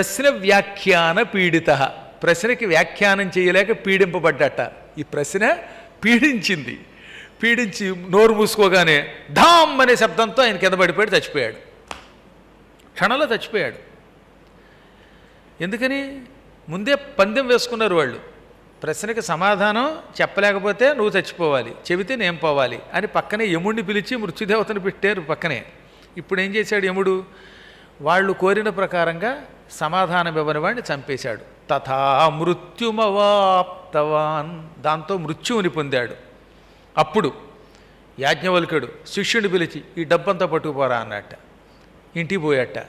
ప్రశ్న వ్యాఖ్యాన పీడిత. ప్రశ్నకి వ్యాఖ్యానం చేయలేక పీడింపబడ్డట. ఈ ప్రశ్న పీడించింది. పీడించి నోరు మూసుకోగానే ధామ్ అనే శబ్దంతో ఆయన కింద పడిపోయాడు చచ్చిపోయాడు. క్షణంలో చచ్చిపోయాడు. ఎందుకని? ముందే పందెం వేసుకున్నారు వాళ్ళు. ప్రశ్నకి సమాధానం చెప్పలేకపోతే నువ్వు చచ్చిపోవాలి చెబితే నేను పోవాలి అని పక్కనే యముడిని పిలిచి మృత్యుదేవతను పెట్టారు పక్కనే. ఇప్పుడు ఏం చేశాడు యముడు? వాళ్ళు కోరిన ప్రకారంగా సమాధానం ఇవ్వని వాడిని చంపేశాడు. తథా మృత్యుమవాప్తవాన్. దాంతో మృత్యువుని పొందాడు. అప్పుడు యాజ్ఞవల్కుడు శిష్యుని పిలిచి ఈ డబ్బంతా పట్టుకుపోరా అన్నట్ట. ఇంటికి పోయట.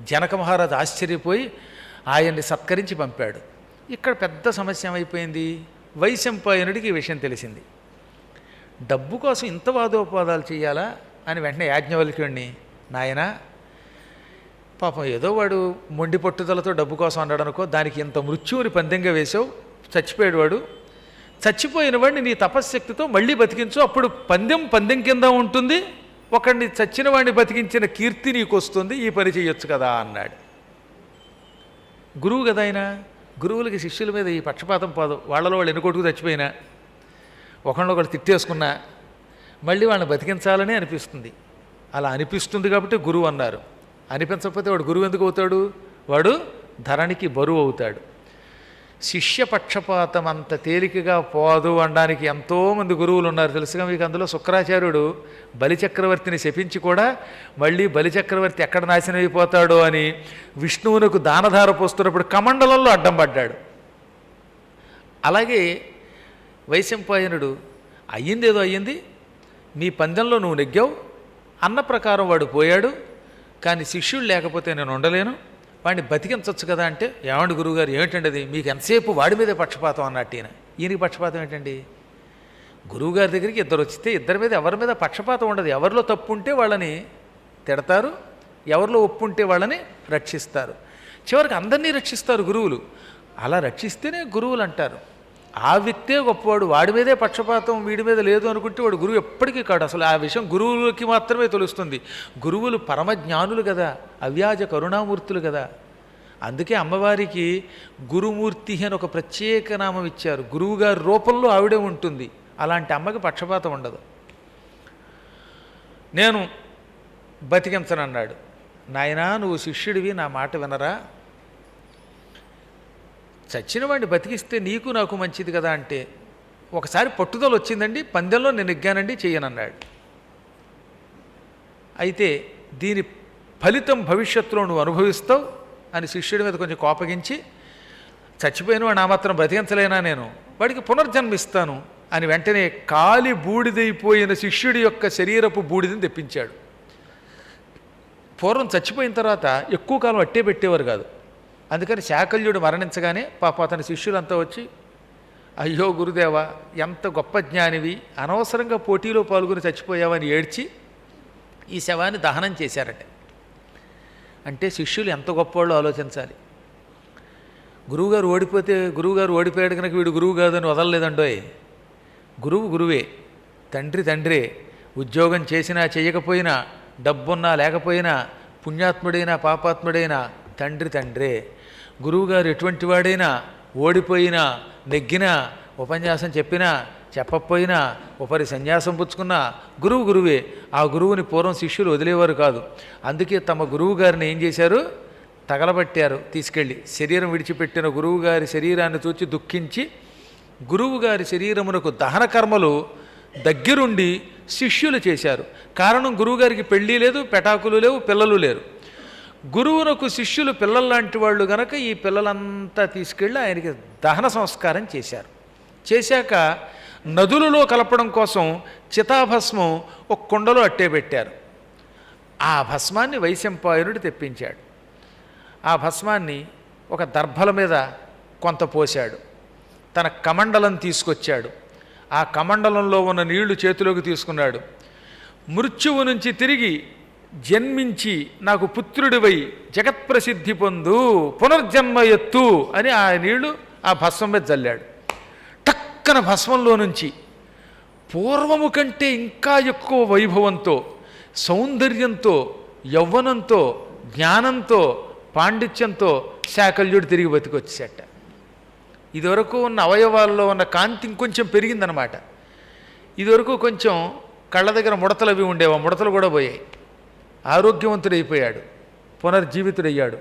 జనక మహారాజు ఆశ్చర్యపోయి ఆయన్ని సత్కరించి పంపాడు. ఇక్కడ పెద్ద సమస్య ఏమైపోయింది? వైశంపాయనుడికి ఈ విషయం తెలిసింది. డబ్బు కోసం ఇంత వాదోపవాదాలు చేయాలా? అని వెంటనే యాజ్ఞవల్క్యుడిని నాయనా పాపం ఏదో వాడు మొండి పట్టుదలతో డబ్బు కోసం అన్నాడు అనుకో దానికి ఇంత మృత్యువుని పందెంగా వేసావు చచ్చిపోయాడు వాడు. చచ్చిపోయిన వాడిని నీ తపశ్శక్తితో మళ్ళీ బతికించు అప్పుడు పందెం పందెం కింద ఉంటుంది. ఒకడిని చచ్చిన వాడిని బతికించిన కీర్తి నీకు వస్తుంది ఈ పని చేయొచ్చు కదా అన్నాడు. గురువు కదా ఆయన గురువులకి శిష్యుల మీద ఈ పక్షపాతం పోదు. వాళ్ళలో వాళ్ళు ఎన్నుకొట్టుకు చచ్చిపోయినా ఒకళ్ళొకళ్ళు తిట్టేసుకున్నా మళ్ళీ వాళ్ళని బతికించాలని అనిపిస్తుంది. అలా అనిపిస్తుంది కాబట్టి గురువు అన్నారు. అనిపించకపోతే వాడు గురువు ఎందుకు అవుతాడు? వాడు ధరణికి బరువు అవుతాడు. శిష్య పక్షపాతం అంత తేలికగా పోదు అనడానికి ఎంతోమంది గురువులు ఉన్నారు. తెలుసుగా మీకు అందులో శుక్రాచార్యుడు బలిచక్రవర్తిని శపించి కూడా మళ్ళీ బలిచక్రవర్తి ఎక్కడ నాశనం అయిపోతాడో అని విష్ణువునకు దానధార పోస్తున్నప్పుడు కమండలంలో అడ్డం పడ్డాడు. అలాగే వైశంపాయనుడు అయ్యిందేదో అయ్యింది? నీ పందెంలో నువ్వు నెగ్గావు? అన్న ప్రకారం వాడు పోయాడు. కానీ శిష్యుడు లేకపోతే నేను ఉండలేను. వాడిని బతికించవచ్చు కదా అంటే ఏమండి గురువుగారు ఏమిటండి అది? మీకు ఎంతసేపు వాడి మీదే పక్షపాతం అన్నట్టు ఈయన. ఈయనకి పక్షపాతం ఏంటండి? గురువుగారి దగ్గరికి ఇద్దరు వచ్చితే ఇద్దరి మీద ఎవరి మీద పక్షపాతం ఉండదు. ఎవరిలో తప్పు ఉంటే వాళ్ళని తిడతారు ఎవరిలో ఒప్పు ఉంటే వాళ్ళని రక్షిస్తారు. చివరికి అందరినీ రక్షిస్తారు గురువులు. అలా రక్షిస్తేనే గురువులు అంటారు. ఆ వ్యక్తే గొప్పవాడు వాడి మీదే పక్షపాతం వీడి మీద లేదు అనుకుంటే వాడు గురువు ఎప్పటికీ కాడు. అసలు ఆ విషయం గురువులకి మాత్రమే తెలుస్తుంది. గురువులు పరమజ్ఞానులు కదా అవ్యాజ కరుణామూర్తులు కదా. అందుకే అమ్మవారికి గురుమూర్తి అని ఒక ప్రత్యేక నామం ఇచ్చారు. గురువుగారి రూపంలో ఆవిడే ఉంటుంది. అలాంటి అమ్మకి పక్షపాతం ఉండదు. నేను బతికించనన్నాడు. నాయనా నువ్వు శిష్యుడివి నా మాట వినరా? చచ్చిన వాడిని బతికిస్తే నీకు నాకు మంచిది కదా అంటే ఒకసారి పట్టుదల వచ్చిందండి పందెంలో నేను ఎగ్గానండి చెయ్యనన్నాడు. అయితే దీని ఫలితం భవిష్యత్తులో నువ్వు అనుభవిస్తావు అని శిష్యుడి మీద కొంచెం కోపగించి చచ్చిపోయిన వాడు నా మాత్రం బతికించలేనా నేను? వాడికి పునర్జన్మిస్తాను అని వెంటనే కాలి బూడిదైపోయిన శిష్యుడి యొక్క శరీరపు బూడిదని తెప్పించాడు. పూర్వం చచ్చిపోయిన తర్వాత ఎక్కువ కాలం అట్టే పెట్టేవారు కాదు. అందుకని శాకల్యుడు మరణించగానే పాప అతని శిష్యులంతా వచ్చి అయ్యో గురుదేవ ఎంత గొప్ప జ్ఞానివి అనవసరంగా పోటీలో పాల్గొని చచ్చిపోయావని ఏడ్చి ఈ శవాన్ని దహనం చేశారట. అంటే శిష్యులు ఎంత గొప్పవాళ్ళు ఆలోచించాలి. గురువుగారు ఓడిపోతే గురువుగారు ఓడిపోయాడు కనుక వీడు గురువు కాదని వదలలేదండోయ్. గురువు గురువే తండ్రి తండ్రే ఉద్యోగం చేసినా చేయకపోయినా డబ్బున్నా లేకపోయినా పుణ్యాత్ముడైనా పాపాత్ముడైనా తండ్రి తండ్రే. గురువుగారు ఎటువంటి వాడైనా ఓడిపోయినా నెగ్గినా ఉపన్యాసం చెప్పినా చెప్పకపోయినా ఒకరి సన్యాసం పుచ్చుకున్నా గురువు గురువే. ఆ గురువుని పూర్వం శిష్యులు వదిలేవారు కాదు. అందుకే తమ గురువు గారిని ఏం చేశారు? తగలబట్టారు తీసుకెళ్ళి. శరీరం విడిచిపెట్టిన గురువుగారి శరీరాన్ని చూచి దుఃఖించి గురువుగారి శరీరమునకు దహన కర్మలు దగ్గరుండి శిష్యులు చేశారు. కారణం గురువుగారికి పెళ్ళి లేదు పెటాకులు లేవు పిల్లలు లేరు. గురువునకు శిష్యులు పిల్లల్లాంటి వాళ్ళు గనక ఈ పిల్లలంతా తీసుకెళ్ళి ఆయనకి దహన సంస్కారం చేశారు. చేశాక నదులలో కలపడం కోసం చితాభస్మం ఒక కుండలో అట్టే పెట్టారు. ఆ భస్మాన్ని వైశంపాయనుడు తెప్పించాడు. ఆ భస్మాన్ని ఒక దర్భల మీద కొంత పోశాడు. తన కమండలం తీసుకొచ్చాడు. ఆ కమండలంలో ఉన్న నీళ్ళు చేతిలోకి తీసుకున్నాడు. మృత్యువు నుంచి తిరిగి జన్మించి నాకు పుత్రుడివై జగత్ప్రసిద్ధి పొందు పునర్జన్మ ఎత్తు అని ఆ నీళ్ళు ఆ భస్మం మీద చల్లాడు టక్కన భస్మంలో నుంచి పూర్వము కంటే ఇంకా ఎక్కువ వైభవంతో సౌందర్యంతో యవ్వనంతో జ్ఞానంతో పాండిత్యంతో శాకల్యుడు తిరిగి బతికొచ్చేట ఇదివరకు ఉన్న అవయవాల్లో ఉన్న కాంతి ఇంకొంచెం పెరిగిందనమాట ఇదివరకు కొంచెం కళ్ళ దగ్గర ముడతలు అవి ఉండేవా? ముడతలు కూడా పోయాయి. ఆరోగ్యవంతుడైపోయాడు. పునర్జీవితుడయ్యాడు.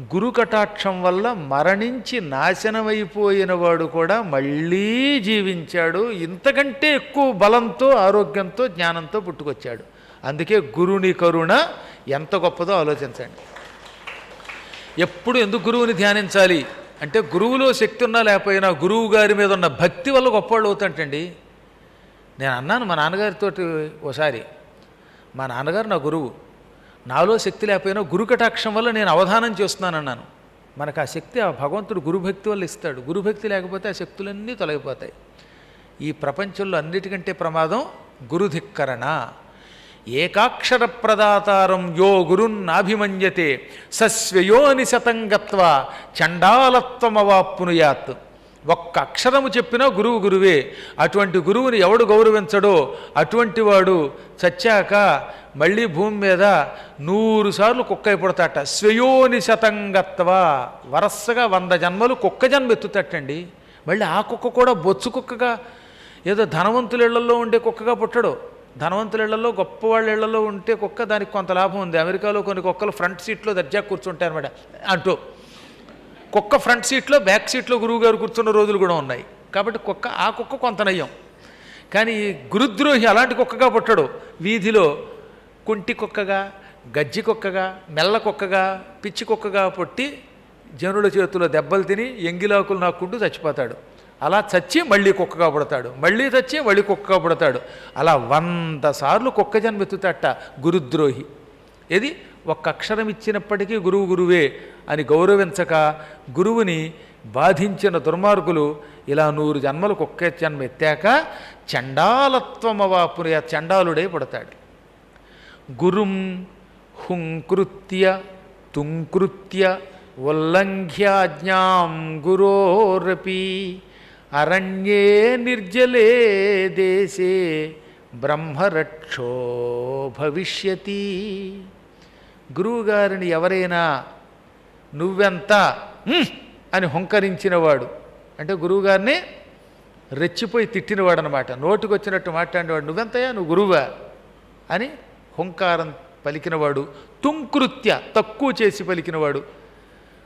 గురు కటాక్షం వల్ల మరణించి నాశనమైపోయిన వాడు కూడా మళ్ళీ జీవించాడు. ఇంతకంటే ఎక్కువ బలంతో ఆరోగ్యంతో జ్ఞానంతో పుట్టుకొచ్చాడు. అందుకే గురుని కరుణ ఎంత గొప్పదో ఆలోచించండి. ఎప్పుడు ఎందుకు గురువుని ధ్యానించాలి? అంటే గురువులో శక్తి ఉన్నా లేకపోయినా గురువు గారి మీద ఉన్న భక్తి వల్ల గొప్పవాళ్ళు అవుతాంటండి నేను అన్నాను మా నాన్నగారితో ఒకసారి మా నాన్నగారు నా గురువు. నాలో శక్తి లేకపోయినా గురుకటాక్షం వల్ల నేను అవధానం చేస్తున్నానన్నాను. మనకు ఆ శక్తి ఆ భగవంతుడు గురుభక్తి వల్ల ఇస్తాడు. గురుభక్తి లేకపోతే ఆ శక్తులన్నీ తొలగిపోతాయి. ఈ ప్రపంచంలో అన్నిటికంటే ప్రమాదం గురుధిక్కరణ. ఏకాక్షర ప్రదాతారం యో గురున్నాభిమన్యతే సస్వయోని శతంగత్వ చండాలత్వమవాప్నుయాత్. ఒక్క అక్షరము చెప్పినా గురువు గురువే. అటువంటి గురువుని ఎవడు గౌరవించడో అటువంటి వాడు చచ్చాక మళ్ళీ భూమి మీద నూరు సార్లు కుక్క అయిపోతాట స్వయోని శతంగత్వ వరసగా వంద జన్మలు కుక్క జన్మ ఎత్తుతట్టండి. మళ్ళీ ఆ కుక్క కూడా బొచ్చు కుక్కగా ఏదో ధనవంతుల ఇళ్ళలో ఉండే కుక్కగా పుట్టడు. ధనవంతుల ఇళ్ళలో గొప్ప వాళ్ళ ఇళ్ళలో ఉంటే కుక్క దానికి కొంత లాభం ఉంది. అమెరికాలో కొన్ని కుక్కలు ఫ్రంట్ సీట్లో దర్జా కూర్చుంటాయి అనమాట అంటూ. కుక్క ఫ్రంట్ సీట్లో బ్యాక్ సీట్లో గురువుగారు కూర్చున్న రోజులు కూడా ఉన్నాయి. కాబట్టి కుక్క ఆ కుక్క కొంత నయ్యం. కానీ గురుద్రోహి అలాంటి కుక్కగా పుట్టడు. వీధిలో కుంటి కుక్కగా గజ్జి కుక్కగా మెల్ల కుక్కగా పిచ్చి కుక్కగా పుట్టి జనుల చేతిలో దెబ్బలు తిని ఎంగిలాకులు నాకుంటూ చచ్చిపోతాడు. అలా చచ్చి మళ్ళీ కుక్కగా పుడతాడు. మళ్ళీ చచ్చి మళ్ళీ కుక్కగా పుడతాడు. అలా వంద సార్లు కుక్క జన్మెత్తుతట గురుద్రోహి. ఏది? ఒక్క అక్షరం ఇచ్చినప్పటికీ గురువు గురువే అని గౌరవించక గురువుని బాధించిన దుర్మార్గులు ఇలా నూరు జన్మలు కుక్క జన్మ ఎత్తాక చండాలత్వమవాపుని ఆ చండాలుడై పడతాడు. గురుం హుంకృత్య తుంకృత్య ఉల్లంఘ్యాజ్ఞాం గురోరపి అరణ్యే నిర్జలే దేశే బ్రహ్మరక్షో భవిష్యతి. గురువుగారిని ఎవరైనా నువ్వెంత అని హుంకరించినవాడు. అంటే గురువుగారిని రెచ్చిపోయి తిట్టినవాడు అనమాట నోటికి వచ్చినట్టు మాట్లాడినవాడు నువ్వెంతయా నువ్వు గురువా? అని హుంకారం పలికినవాడు తుంకృత్య తక్కువ చేసి పలికినవాడు.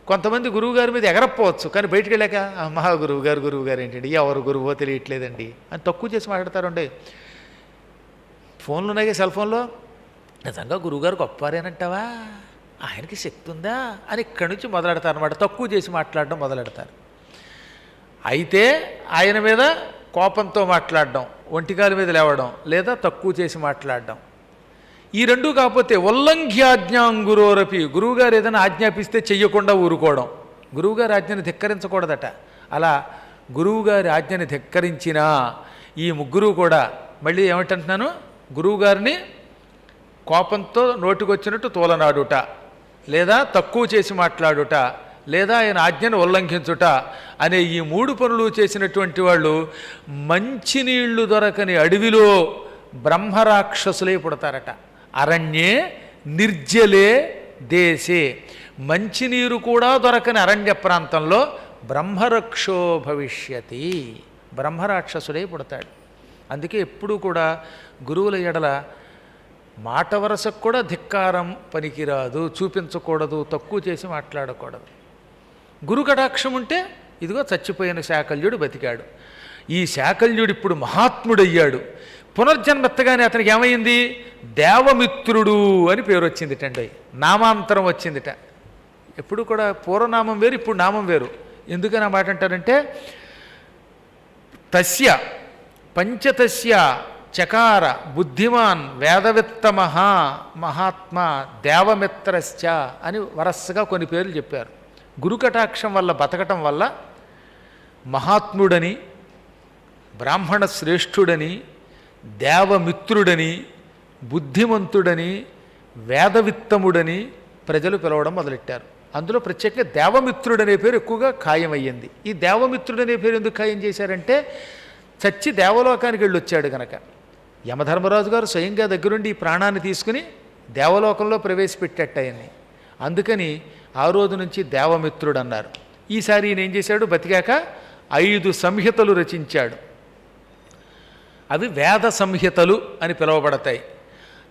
కొంతమంది గురువుగారి మీద ఎగరపోవచ్చు కానీ బయటికి వెళ్ళాక మహా గురువు గారు గురువు గారు ఏంటండి? ఎవరు గురువో తెలియట్లేదండి? అని తక్కువ చేసి మాట్లాడతారండి. ఫోన్లు ఉన్నాయి సెల్ ఫోన్లో? నిజంగా గురువుగారు గొప్పవారేనంటావా ఆయనకి శక్తి ఉందా? అని ఇక్కడి నుంచి మొదలెడతారు అనమాట తక్కువ చేసి మాట్లాడడం మొదలెడతారు. అయితే ఆయన మీద కోపంతో మాట్లాడడం ఒంటికాల మీద లేవడం లేదా తక్కువ చేసి మాట్లాడడం. ఈ రెండు కాకపోతే ఉల్లంఘ్యాజ్ఞాం గురోరపి గురువుగారు ఏదైనా ఆజ్ఞాపిస్తే చెయ్యకుండా ఊరుకోవడం. గురువుగారి ఆజ్ఞని ధిక్కరించకూడదట. అలా గురువుగారి ఆజ్ఞని ధిక్కరించినా ఈ ముగ్గురు కూడా మళ్ళీ ఏమిటంటున్నాను? గురువుగారిని కోపంతో నోటికొచ్చినట్టు తోలనాడుట లేదా తక్కువ చేసి మాట్లాడుట లేదా ఆయన ఆజ్ఞను ఉల్లంఘించుట అనే ఈ మూడు పనులు చేసినటువంటి వాళ్ళు మంచినీళ్ళు దొరకని అడవిలో బ్రహ్మరాక్షసులే పుడతారట. అరణ్యే నిర్జలే దేశే. మంచినీరు కూడా దొరకని అరణ్య ప్రాంతంలో బ్రహ్మరక్షో భవిష్యతి. బ్రహ్మరాక్షసుడే పుడతాడు. అందుకే ఎప్పుడూ కూడా గురువుల ఎడల మాట వరసకు కూడా ధిక్కారం పనికిరాదు చూపించకూడదు తక్కువ చేసి మాట్లాడకూడదు. గురు కటాక్షం ఉంటే ఇదిగో చచ్చిపోయిన శాకల్యుడు బతికాడు. ఈ శాకల్యుడు ఇప్పుడు మహాత్ముడయ్యాడు. పునర్జన్మెత్తగానే అతనికి ఏమైంది? దేవమిత్రుడు అని పేరు వచ్చిందిటండి. నామాంతరం వచ్చిందిట. ఎప్పుడు కూడా పూర్వనామం వేరు ఇప్పుడు నామం వేరు. ఎందుకని ఆ మాట అంటారంటే తస్య పంచతస్య చకార బుద్ధిమాన్ వేదవిత్త మహా మహాత్మా దేవమిత్రశ్చ అని వరసగా కొన్ని పేర్లు చెప్పారు. గురుకటాక్షం వల్ల బతకటం వల్ల మహాత్ముడని బ్రాహ్మణ శ్రేష్ఠుడని దేవమిత్రుడని బుద్ధిమంతుడని వేదవిత్తముడని ప్రజలు పిలవడం మొదలెట్టారు. అందులో ప్రత్యేకంగా దేవమిత్రుడనే పేరు ఎక్కువగా ఖాయమయ్యింది. ఈ దేవమిత్రుడనే పేరు ఎందుకు ఖాయం చేశారంటే చచ్చి దేవలోకానికి వెళ్ళొచ్చాడు కనుక యమధర్మరాజు గారు స్వయంగా దగ్గరుండి ఈ ప్రాణాన్ని తీసుకుని దేవలోకంలో ప్రవేశపెట్టేట ఆయన్ని. అందుకని ఆ రోజు నుంచి దేవమిత్రుడు అన్నారు ఈసారి ఈయన ఏం చేశాడు? బతికాక ఐదు సంహితలు రచించాడు. అవి వేద సంహితలు అని పిలువబడతాయి.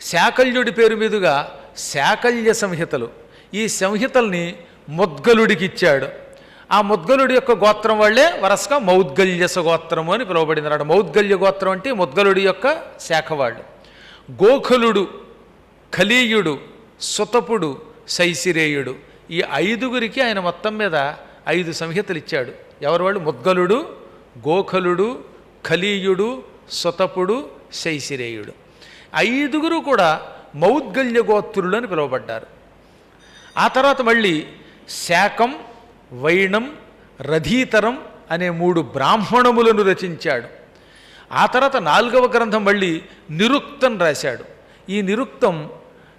శాకల్యుడి పేరు మీదుగా శాకల్య సంహితలు. ఈ సంహితల్ని ముద్గలుడికి ఇచ్చాడు. ఆ ముద్గలుడి యొక్క గోత్రం వాళ్ళే వరసగా మౌద్గల్యస గోత్రము అని పిలువబడింది అన్నాడు మౌద్గల్య గోత్రం అంటే ముద్గలుడి యొక్క శాఖ వాళ్ళు. గోఖలుడు ఖలీయుడు సుతపుడు శైశిరేయుడు ఈ ఐదుగురికి ఆయన మొత్తం మీద ఐదు సంహితలు ఇచ్చాడు. ఎవరు వాళ్ళు? ముద్గలుడు గోఖలుడు ఖలీయుడు సుతపుడు శైశిరేయుడు ఐదుగురు కూడా మౌద్గల్య గోత్రులు అని పిలువబడ్డారు. ఆ తర్వాత మళ్ళీ శాకం వైణం రధీతరం అనే మూడు బ్రాహ్మణములను రచించాడు. ఆ తర్వాత నాలుగవ గ్రంథం మళ్ళీ నిరుక్తం రాశాడు. ఈ నిరుక్తం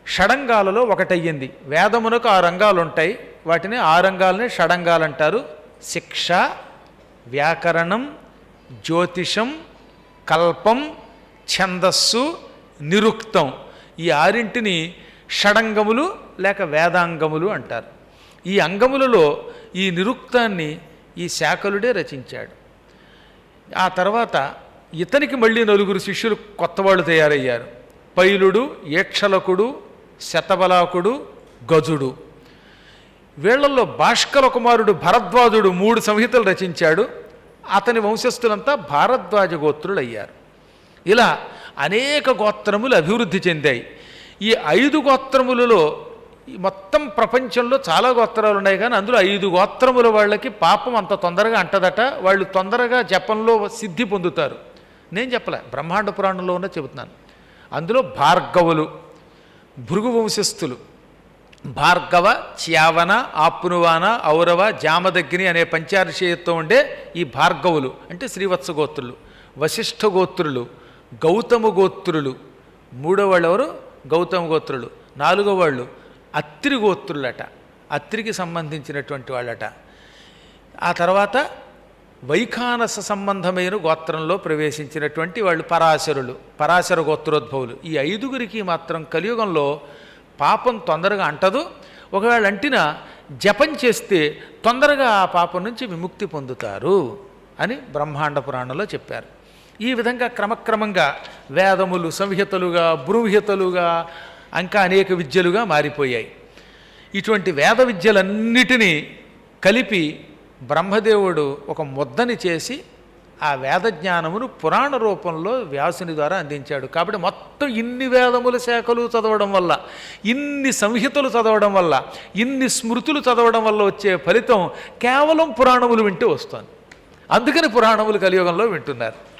షడంగాలలో ఒకటయ్యింది. వేదమునకు ఆ రంగాలు ఉంటాయి వాటిని ఆ రంగాలనే షడంగాలు అంటారు శిక్ష వ్యాకరణం జ్యోతిషం కల్పం ఛందస్సు నిరుక్తం. ఈ ఆరింటిని షడంగములు లేక వేదాంగములు అంటారు. ఈ అంగములలో ఈ నిరుక్తాన్ని ఈ శాకలుడే రచించాడు. ఆ తర్వాత ఇతనికి మళ్ళీ నలుగురు శిష్యులు కొత్తవాళ్ళు తయారయ్యారు. పైలుడు ఏక్షలకుడు శతబలాకుడు గజుడు. వీళ్ళలో భాష్కర కుమారుడు భరద్వాజుడు మూడు సంహితలు రచించాడు. అతని వంశస్థులంతా భారద్వాజ గోత్రులయ్యారు. ఇలా అనేక గోత్రములు అభివృద్ధి చెందాయి. ఈ ఐదు గోత్రములలో ఈ మొత్తం ప్రపంచంలో చాలా గోత్రాలు ఉన్నాయి కానీ అందులో ఐదు గోత్రముల వాళ్ళకి పాపం అంత తొందరగా అంటదట. వాళ్ళు తొందరగా జపంలో సిద్ధి పొందుతారు. నేను చెప్పలే బ్రహ్మాండ పురాణంలో ఉన్న చెబుతున్నాను. అందులో భార్గవులు భృగు వంశస్థులు. భార్గవ చ్యావన ఆప్నువాన ఔరవ జామదగ్ని అనే పంచారిషేయత్వం ఉండే ఈ భార్గవులు అంటే శ్రీవత్స గోత్రులు. వశిష్ఠ గోత్రులు గౌతమ గోత్రులు. మూడో వాళ్ళు ఎవరు గౌతమ గోత్రులు. నాలుగో వాళ్ళు అత్రి గోత్రులట అత్రికి సంబంధించినటువంటి వాళ్ళట. ఆ తర్వాత వైఖానస సంబంధమైన గోత్రంలో ప్రవేశించినటువంటి వాళ్ళు పరాశరులు పరాశర గోత్రోద్భవులు. ఈ ఐదుగురికి మాత్రం కలియుగంలో పాపం తొందరగా అంటదు. ఒకవేళ అంటినా జపం చేస్తే తొందరగా ఆ పాపం నుంచి విముక్తి పొందుతారు అని బ్రహ్మాండ పురాణంలో చెప్పారు. ఈ విధంగా క్రమక్రమంగా వేదములు సంహితలుగా బృంహితలుగా ఇంకా అనేక విద్యలుగా మారిపోయాయి. ఇటువంటి వేద విద్యలన్నిటినీ కలిపి బ్రహ్మదేవుడు ఒక ముద్దని చేసి ఆ వేద జ్ఞానమును పురాణ రూపంలో వ్యాసుని ద్వారా అందించాడు. కాబట్టి మొత్తం ఇన్ని వేదముల శాఖలు చదవడం వల్ల ఇన్ని సంహితలు చదవడం వల్ల ఇన్ని స్మృతులు చదవడం వల్ల వచ్చే ఫలితం కేవలం పురాణములు వింటే వస్తుంది. అందుకని పురాణములు కలియుగంలో వింటున్నారు.